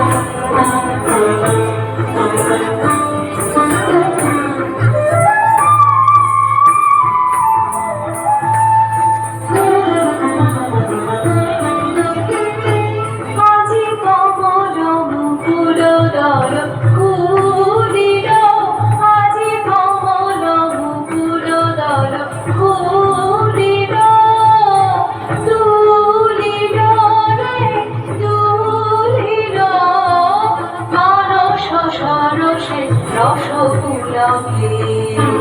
Thank you. রসকুলকে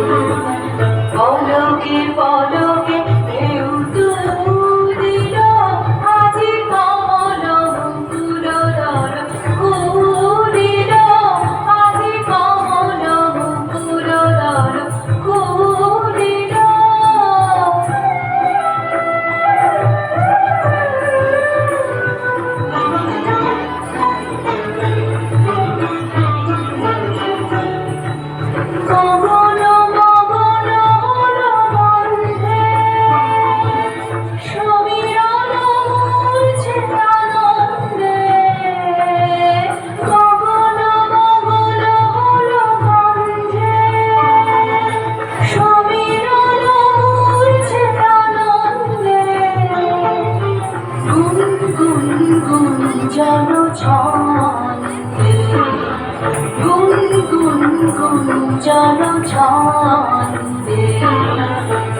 গুন গুন গুন জন ছন্দে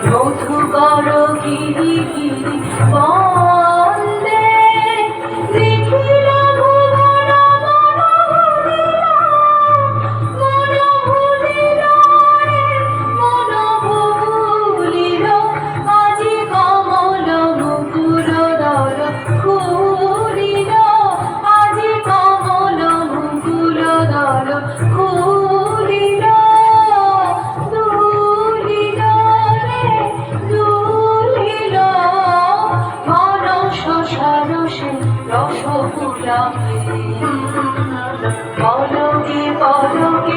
মধুকর গিরি গিরি পলকে পলকে